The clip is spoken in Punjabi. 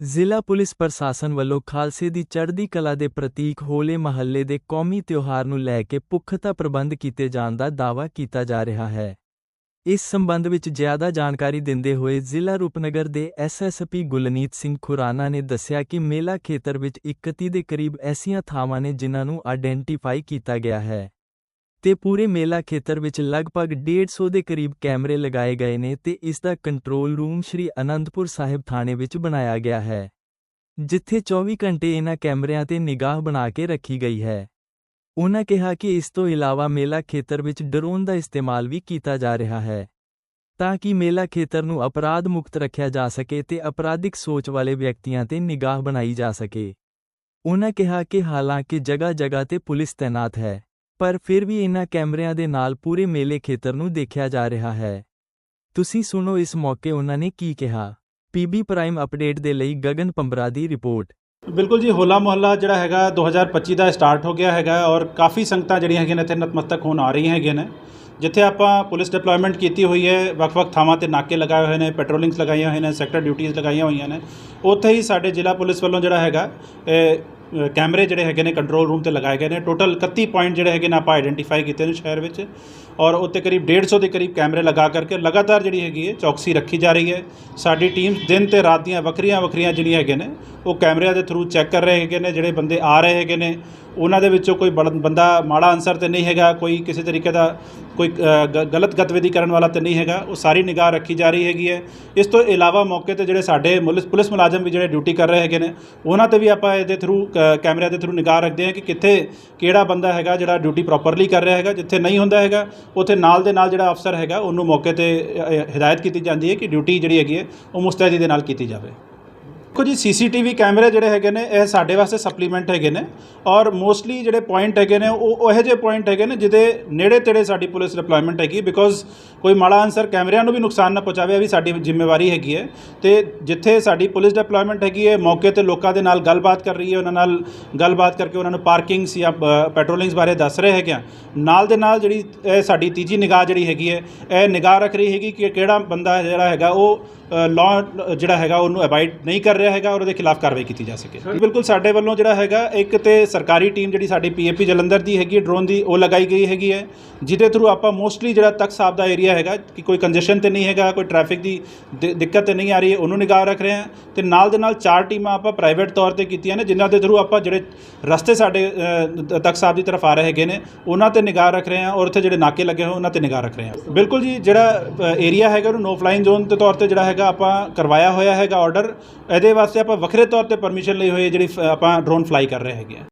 ਜ਼ਿਲ੍ਹਾ ਪੁਲਿਸ ਪ੍ਰਸ਼ਾਸਨ ਵੱਲੋਂ ਖਾਲਸੇ ਦੀ ਚੜ੍ਹਦੀ ਕਲਾ ਦੇ ਪ੍ਰਤੀਕ ਹੋਲੇ ਮਹੱਲੇ ਦੇ ਕੌਮੀ ਤਿਉਹਾਰ ਨੂੰ ਲੈ ਕੇ ਪੁਖਤਾ ਪ੍ਰਬੰਧ ਕੀਤੇ ਜਾਣ ਦਾ ਦਾਅਵਾ ਕੀਤਾ ਜਾ ਰਿਹਾ ਹੈ। ਇਸ ਸੰਬੰਧ ਵਿੱਚ ਜ਼ਿਆਦਾ ਜਾਣਕਾਰੀ ਦਿੰਦੇ ਹੋਏ ਜ਼ਿਲ੍ਹਾ ਰੂਪਨਗਰ ਦੇ ਐਸਐਸਪੀ ਗੁਲਨੀਤ ਸਿੰਘ ਖੁਰਾਨਾ ਨੇ ਦੱਸਿਆ ਕਿ ਮੇਲਾ ਖੇਤਰ ਵਿੱਚ 31 ਦੇ ਕਰੀਬ ਐਸੀਆਂ ਥਾਵਾਂ ਨੇ ਜਿਨ੍ਹਾਂ ਨੂੰ ਆਇਡੈਂਟੀਫਾਈ ਕੀਤਾ ਗਿਆ ਹੈ। ਤੇ ਪੂਰੇ ਮੇਲਾ ਖੇਤਰ ਵਿੱਚ ਲਗਭਗ 150 ਦੇ ਕਰੀਬ ਕੈਮਰੇ ਲਗਾਏ ਗਏ ਨੇ ਤੇ ਇਸ ਦਾ ਕੰਟਰੋਲ ਰੂਮ ਸ਼੍ਰੀ ਅਨੰਦਪੁਰ ਸਾਹਿਬ ਥਾਣੇ ਵਿੱਚ ਬਣਾਇਆ ਗਿਆ ਹੈ, ਜਿੱਥੇ 24 ਘੰਟੇ ਇਹਨਾਂ ਕੈਮਰਿਆਂ ਤੇ ਨਿਗਾਹ ਬਣਾ ਕੇ ਰੱਖੀ ਗਈ ਹੈ। ਉਨ੍ਹਾਂ ਕਿਹਾ ਕਿ ਇਸ ਤੋਂ ਇਲਾਵਾ ਮੇਲਾ ਖੇਤਰ ਵਿੱਚ ਡਰੋਨ ਦਾ ਇਸਤੇਮਾਲ ਵੀ ਕੀਤਾ ਜਾ ਰਿਹਾ ਹੈ, ਤਾਂ ਕਿ ਮੇਲਾ ਖੇਤਰ ਨੂੰ ਅਪਰਾਧ ਮੁਕਤ ਰੱਖਿਆ ਜਾ ਸਕੇ ਤੇ ਅਪਰਾਧਿਕ ਸੋਚ ਵਾਲੇ ਵਿਅਕਤੀਆਂ ਤੇ ਨਿਗਾਹ ਬਣਾਈ ਜਾ ਸਕੇ। ਉਨ੍ਹਾਂ ਕਿਹਾ ਕਿ ਹਾਲਾਂਕਿ ਜਗ੍ਹਾ ਜਗ੍ਹਾ ਤੇ ਪੁਲਿਸ ਤੈਨਾਤ ਹੈ। ਪਰ ਫਿਰ ਵੀ ਇਨ੍ਹਾਂ ਕੈਮਰਿਆਂ ਦੇ ਨਾਲ ਪੂਰੇ ਮੇਲੇ ਖੇਤਰ ਨੂੰ ਦੇਖਿਆ ਜਾ ਰਿਹਾ ਹੈ। ਤੁਸੀਂ ਸੁਣੋ ਇਸ ਮੌਕੇ ਉਹਨਾਂ ਨੇ ਕੀ ਕਿਹਾ। ਪੀਬੀ ਪ੍ਰਾਈਮ ਅਪਡੇਟ ਦੇ ਲਈ ਗਗਨ ਪੰਬਰਾ ਦੀ ਰਿਪੋਰਟ। ਬਿਲਕੁਲ ਜੀ, ਹੋਲਾ ਮੁਹੱਲਾ ਜਿਹੜਾ ਹੈਗਾ 2025 ਦਾ ਸਟਾਰਟ ਹੋ ਗਿਆ ਹੈਗਾ ਔਰ ਕਾਫੀ ਸੰਗਤਾਂ ਜਿਹੜੀਆਂ ਹੈਗੀਆਂ ਨੇ ਇੱਥੇ ਨਤਮਸਤਕ ਹੋਣ ਆ ਰਹੀਆਂ ਹੈਗੀਆਂ ਨੇ। ਜਿੱਥੇ ਆਪਾਂ ਪੁਲਿਸ ਡਿਪਲੋਇਮੈਂਟ ਕੀਤੀ ਹੋਈ ਹੈ, ਵੱਖ-ਵੱਖ ਥਾਵਾਂ ਤੇ ਨਾਕੇ ਲਗਾਏ ਹੋਏ ਨੇ, ਪੈਟਰੋਲਿੰਗਸ ਲਗਾਈਆਂ ਹੋਈਆਂ ਨੇ, ਸੈਕਟਰ ਡਿਊਟੀਆਂ ਲਗਾਈਆਂ ਹੋਈਆਂ ਨੇ। ਉੱਥੇ ਹੀ ਸਾਡੇ ਜ਼ਿਲ੍ਹਾ ਪੁਲਿਸ ਵੱਲੋਂ ਜਿਹੜਾ ਹੈਗਾ, ਇਹ ਕੈਮਰੇ ਜਿਹੜੇ ਹੈਗੇ ਨੇ ਕੰਟਰੋਲ ਰੂਮ ਤੇ ਲਗਾਏ ਗਏ ਨੇ। ਟੋਟਲ 31 ਪੁਆਇੰਟ ਜਿਹੜੇ ਹੈਗੇ ਨੇ ਆਪਾਂ ਆਈਡੈਂਟੀਫਾਈ ਕੀਤੇ ਨੇ ਸ਼ਹਿਰ ਵਿੱਚ। ਔਰ ਉੱਤੇ ਕਰੀਬ 150 ਦੇ ਕਰੀਬ ਕੈਮਰੇ ਲਗਾ ਕਰਕੇ ਲਗਾਤਾਰ ਜਿਹੜੀ ਹੈਗੀ ਹੈ ਚੌਕਸੀ ਰੱਖੀ ਜਾ ਰਹੀ ਹੈ। ਸਾਡੀ ਟੀਮ ਦਿਨ ਤੇ ਰਾਤ ਦੀਆਂ ਵੱਖਰੀਆਂ ਵੱਖਰੀਆਂ ਜਿਹੜੀਆਂ ਹੈਗੇ ਨੇ, ਉਹ ਕੈਮਰਿਆਂ ਦੇ ਥਰੂ ਚੈੱਕ ਕਰ ਰਹੇ ਹੈਗੇ ਨੇ, ਜਿਹੜੇ ਬੰਦੇ ਆ ਰਹੇ ਹੈਗੇ ਨੇ। ਉਹਨਾਂ ਦੇ ਵਿੱਚੋਂ ਕੋਈ ਬੜ- ਬੰਦਾ ਮਾੜਾ ਅਨਸਰ ਤੇ ਨਹੀਂ ਹੈਗਾ ਕੋਈ ਕਿਸੇ ਤਰੀਕੇ ਦਾ ਕੋਈ ਗ- ਗਲਤ ਗਤੀਵਿਧੀ ਕਰਨ ਵਾਲਾ ਤੇ ਨਹੀਂ ਹੈਗਾ ਉਹ ਸਾਰੀ ਨਿਗਾਹ ਰੱਖੀ ਜਾ ਰਹੀ ਹੈਗੀ ਹੈ। ਇਸ ਤੋਂ ਇਲਾਵਾ ਮੌਕੇ ਤੇ ਜਿਹੜੇ ਸਾਡੇ ਮੁਲਿਸ- ਪੁਲਿਸ ਮੁਲਾਜ਼ਮ ਵੀ ਜਿਹੜੇ ਡਿਊਟੀ ਕਰ ਰਹੇ ਹੈਗੇ ਨੇ ਉਹਨਾਂ ਤੇ ਵੀ ਆਪਾਂ ਇਹਦੇ ਥਰੂ ਕੈਮਰਿਆਂ ਦੇ ਥਰੂ ਨਿਗਾਹ ਰੱਖਦੇ ਹਾਂ ਕਿ ਕਿੱਥੇ ਕਿਹੜਾ ਬੰਦਾ ਹੈਗਾ ਜਿਹੜਾ ਡਿਊਟੀ ਪ੍ਰੋਪਰਲੀ ਕਰ ਰਿਹਾ ਹੈਗਾ ਜਿੱਥੇ ਨਹੀਂ ਹੁੰਦਾ ਹੈਗਾ ਉੱਥੇ ਨਾਲ ਦੇ ਨਾਲ ਜਿਹੜਾ ਅਫਸਰ ਹੈਗਾ ਉਹਨੂੰ ਮੌਕੇ ਤੇ ਅ, ਹਦਾਇਤ ਕੀਤੀ ਜਾਂਦੀ ਹੈ ਕਿ ਡਿਊਟੀ ਜਿਹੜੀ ਹੈਗੀ ਹੈ ਉਹ ਮੁਸਤੈਦੀ ਦੇ ਨਾਲ ਕੀਤੀ ਜਾਵੇ। ਦੇਖੋ ਜੀ, ਸੀਸੀਟੀਵੀ ਕੈਮਰੇ ਜਿਹੜੇ ਹੈਗੇ ਨੇ, ਇਹ ਸਾਡੇ ਵਾਸਤੇ ਸਪਲੀਮੈਂਟ ਹੈਗੇ ਨੇ ਔਰ ਮੋਸਟਲੀ ਜਿਹੜੇ ਪੁਆਇੰਟ ਹੈਗੇ ਨੇ, ਉਹ ਇਹੋ ਜਿਹੇ ਪੁਆਇੰਟ ਹੈਗੇ ਨੇ ਜਿਹਦੇ ਨੇੜੇ ਤੇੜੇ ਸਾਡੀ ਪੁਲਿਸ ਡਿਪਲੋਇਮੈਂਟ ਹੈਗੀ ਬਿਕੋਜ਼ ਕੋਈ ਮਾੜਾ ਅਨਸਰ ਕੈਮਰਿਆਂ ਨੂੰ ਵੀ ਨੁਕਸਾਨ ਨਾ ਪਹੁੰਚਾਵੇ, ਇਹ ਵੀ ਸਾਡੀ ਜ਼ਿੰਮੇਵਾਰੀ ਹੈਗੀ ਹੈ। ਤੇ ਜਿੱਥੇ ਸਾਡੀ ਪੁਲਿਸ ਡਿਪਲੋਇਮੈਂਟ ਹੈਗੀ ਹੈ, ਮੌਕੇ ਤੇ ਲੋਕਾਂ ਦੇ ਨਾਲ ਗੱਲਬਾਤ ਕਰ ਰਹੀ ਹੈ, ਉਹਨਾਂ ਨਾਲ ਗੱਲਬਾਤ ਕਰਕੇ ਉਹਨਾਂ ਨੂੰ ਪਾਰਕਿੰਗਸ ਜਾਂ ਪੈਟਰੋਲਿੰਗਸ ਬਾਰੇ ਦੱਸ ਰਹੇ ਹੈਗੇ ਆ। ਨਾਲ ਦੇ ਨਾਲ ਜਿਹੜੀ, ਇਹ ਸਾਡੀ ਤੀਜੀ ਨਿਗਾਹ ਜਿਹੜੀ ਹੈਗੀ ਹੈ, ਇਹ ਨਿਗਾਹ ਰੱਖ ਰਹੀ ਹੈਗੀ ਕਿ ਕਿਹੜਾ ਬੰਦਾ ਜਿਹੜਾ ਹੈਗਾ, ਉਹ ਲਾਅ ਜਿਹੜਾ ਹੈਗਾ, ਉਹਨੂੰ ਅਵਾਇਡ ਨਹੀਂ ਕਰ ਰਿਹਾ ਹੈਗਾ ਔਰ ਉਹਦੇ ਖਿਲਾਫ ਕਾਰਵਾਈ ਕੀਤੀ ਜਾ ਸਕੇ। ਬਿਲਕੁਲ ਸਾਡੇ ਵੱਲੋਂ ਜਿਹੜਾ ਹੈਗਾ ਇੱਕ ਤੇ ਸਰਕਾਰੀ ਟੀਮ ਜਿਹੜੀ ਸਾਡੀ ਪੀਏਪੀ ਜਲੰਧਰ ਦੀ ਹੈਗੀ ਡਰੋਨ ਦੀ ਉਹ ਲਗਾਈ ਗਈ ਹੈਗੀ ਹੈ। ਜਿਹਦੇ ਥਰੂ ਆਪਾਂ ਮੋਸਟਲੀ ਜਿਹੜਾ ਤੱਕ ਸਾਹਿਬ ਦਾ ਏਰੀਆ ਹੈਗਾ ਕਿ ਕੋਈ ਕੰਜੈਸ਼ਨ ਤੇ ਨਹੀਂ ਹੈਗਾ ਕੋਈ ਟ੍ਰੈਫਿਕ ਦੀ ਦਿ- ਦਿੱਕਤ ਤੇ ਨਹੀਂ ਆ ਰਹੀ ਹੈ ਉਹਨੂੰ ਨਿਗਾਹ ਰੱਖ ਰਹੇ ਹਾਂ। ਤੇ ਨਾਲ ਦੇ ਨਾਲ ਚਾਰ ਟੀਮਾਂ ਆਪਾਂ ਪ੍ਰਾਈਵੇਟ ਤੌਰ ਤੇ ਕੀਤੀਆਂ ਨੇ ਜਿਨ੍ਹਾਂ ਦੇ ਥਰੂ ਆਪਾਂ ਜਿਹੜੇ ਰਸਤੇ ਸਾਡੇ ਅ, ਤੱਕ ਸਾਹਿਬ ਦੀ ਤਰਫ ਆ ਰਹੇ ਹੈਗੇ ਨੇ ਉਹਨਾਂ ਤੇ ਨਿਗਾਹ ਰੱਖ ਰਹੇ ਹਾਂ ਔਰ ਉੱਥੇ ਜਿਹੜੇ ਨਾਕੇ ਲੱਗੇ ਹੋਏ ਉਹਨਾਂ ਤੇ ਨਿਗਾਹ ਰੱਖ ਰਹੇ ਹਾਂ। ਬਿਲਕੁਲ ਜੀ ਜਿਹੜਾ ਏਰੀਆ ਹੈਗਾ ਉਹਨੂੰ ਨੋ ਫਲਾਈਨ ਜ਼ੋਨ ਦੇ ਤੌਰ ਤੇ ਜਿਹੜਾ ਹੈਗਾ ਆਪਾਂ ਕਰਵਾਇਆ ਹੋਇਆ ਹੈਗਾ ਆਰਡਰ ਇਹਦੇ ਵਾਸਤੇ ਆਪਾਂ ਵੱਖਰੇ ਤੌਰ ਤੇ ਪਰਮਿਸ਼ਨ ਲਈ ਹੋਈ ਜਿਹੜੀ ਆਪਾਂ ਡਰੋਨ ਫਲਾਈ ਕਰ ਰਹੇ ਹੈਗੇ ਆ।